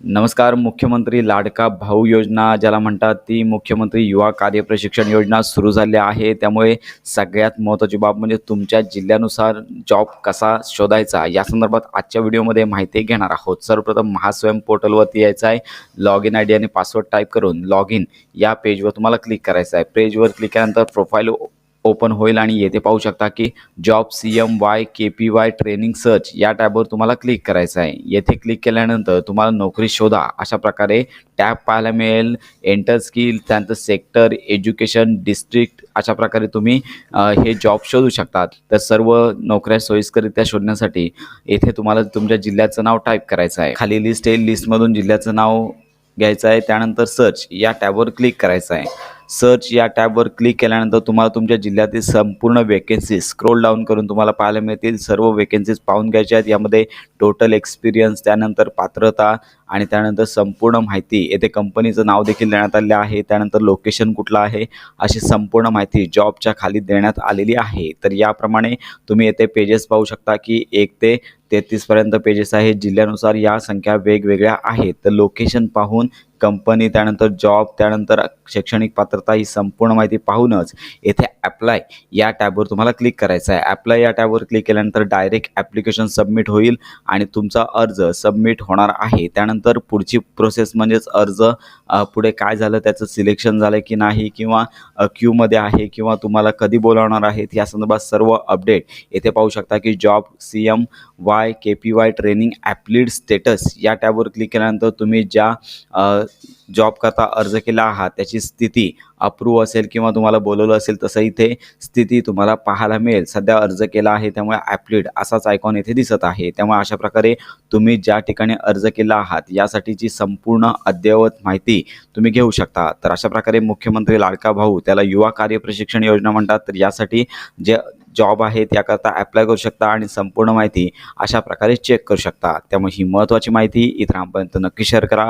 नमस्कार मुख्यमंत्री लाडका भाऊ योजना ज्याला म्हणतात ती मुख्यमंत्री युवा कार्य प्रशिक्षण योजना सुरू झाली आहे. त्यामुळे सगळ्यात महत्त्वाची बाब म्हणजे तुमच्या जिल्ह्यानुसार जॉब कसा शोधायचा या संदर्भात आजच्या व्हिडिओमध्ये माहिती घेणार आहोत. सर्वप्रथम महास्वयं पोर्टलवरती यायचं आहे. लॉग इन आय डी आणि पासवर्ड टाईप करून लॉग इन या पेजवर तुम्हाला क्लिक करायचं आहे. पेजवर क्लिक केल्यानंतर प्रोफाईल ओपन होईल आणि येथे पाहू शकता की job C M Y K P Y training search या टॅबवर तुम्हाला क्लिक करायचं आहे. येथे क्लिक केल्यानंतर तुम्हाला नोकरी शोधा. अशा प्रकारे टॅब पाहायला मिळेल. एंटर स्किल त्यानंतर सेक्टर एज्युकेशन डिस्ट्रिक्ट अशा प्रकारे तुम्ही हे जॉब शोधू शकतात. तर सर्व नोकऱ्या सोयीस्करित्या शोधण्यासाठी येथे तुम्हाला तुमच्या जिल्ह्याचं नाव टाईप करायचं आहे. खाली लिस्ट आहे. लिस्टमधून जिल्ह्याचं नाव घ्यायचं आहे. त्यानंतर सर्च या टॅबवर क्लिक करायचं आहे. सर्च या टॅबवर क्लिक केल्यानंतर तुम्हाला तुमच्या जिल्ह्यातील संपूर्ण वेकेन्सीज स्क्रोल डाऊन करून तुम्हाला पाहायला मिळतील. सर्व वेकेन्सीज पाहून घ्यायच्या आहेत. यामध्ये टोटल एक्सपिरियन्स त्यानंतर पात्रता आणि त्यानंतर संपूर्ण माहिती. येथे कंपनीचं नाव देखील देण्यात आले आहे. त्यानंतर लोकेशन कुठलं आहे? अशी संपूर्ण माहिती जॉबच्या खाली देण्यात आलेली आहे. तर याप्रमाणे तुम्ही येथे पेजेस पाहू शकता की एक ते तेहतीसपर्यंत पेजेस आहेत जिल्ह्यानुसार या संख्या वेगवेगळ्या आहेत. तर लोकेशन पाहून कंपनी त्यानंतर जॉब त्यानंतर शैक्षणिक पात्रता ही संपूर्ण माहिती पाहूनच येथे ॲप्लाय या टॅबवर तुम्हाला क्लिक करायचं आहे. ॲप्लाय या टॅबवर क्लिक केल्यानंतर डायरेक्ट ॲप्लिकेशन सबमिट होईल आणि तुमचा अर्ज सबमिट होणार आहे. त्यानंतर पुढची प्रोसेस म्हणजेच अर्ज पुढे काय झालं त्याचं सिलेक्शन झालं की नाही किंवा क्यूमध्ये आहे किंवा तुम्हाला कधी बोलावणार आहेत या संदर्भात सर्व अपडेट येथे पाहू शकता की job C M Y K P Y training applied status या टॅबवर क्लिक केल्यानंतर तुम्ही ज्या जॉबकरता अर्ज केला आहात त्याची स्थिती अप्रूव्ह असेल किंवा तुम्हाला बोलवलं असेल तसं इथे स्थिती तुम्हाला पाहायला मिळेल. सध्या अर्ज केला आहे त्यामुळे ॲप्लिड असाच आयकॉन येथे दिसत आहे. त्यामुळे अशा प्रकारे तुम्ही ज्या ठिकाणी अर्ज केला आहात यासाठीची संपूर्ण अद्ययावत माहिती तुम्ही घेऊ शकता. तर अशा प्रकारे मुख्यमंत्री लाडका भाऊ त्याला युवा कार्य प्रशिक्षण योजना म्हणतात. तर यासाठी जे जॉब आहे त्याकरता अप्लाय करू शकता आणि संपूर्ण माहिती अशा प्रकारे चेक करू शकता. त्यामुळे ही महत्त्वाची माहिती इतरांपर्यंत नक्की शेअर करा.